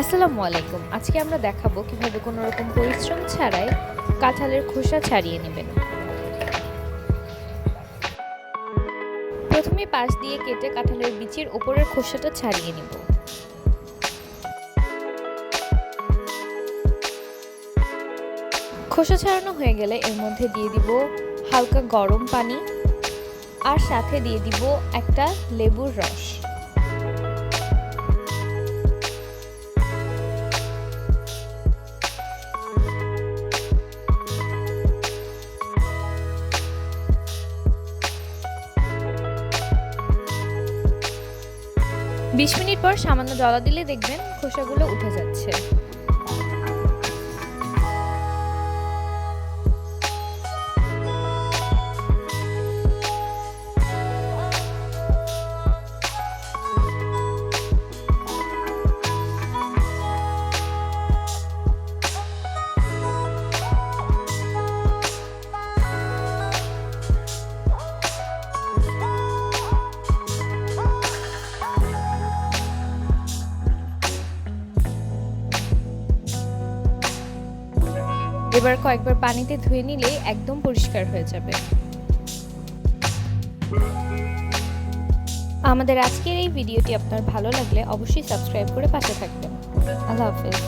আসসালামু আলাইকুম। আজকে আমরা দেখাবো কীভাবে কোনো রকম পরিশ্রম ছাড়াই কাঁঠালের খোসা ছাড়িয়ে নেবেন। প্রথমে পাশ দিয়ে কেটে কাঁঠালের বিচির ওপরের খোসাটা ছাড়িয়ে নেব। খোসা ছাড়ানো হয়ে গেলে এর মধ্যে দিয়ে দিব হালকা গরম পানি আর সাথে দিয়ে দিব একটা লেবুর রস। বিশ মিনিট পর সামান্য জলা দিলে দেখবেন খোসাগুলো উঠে যাচ্ছে। এবার কয়েকবার পানিতে ধুয়ে নিলে একদম পরিষ্কার হয়ে যাবে। আমাদের আজকের এই ভিডিওটি আপনার ভালো লাগলে অবশ্যই সাবস্ক্রাইব করে পাশে থাকবেন। আল্লাহ হাফেজ।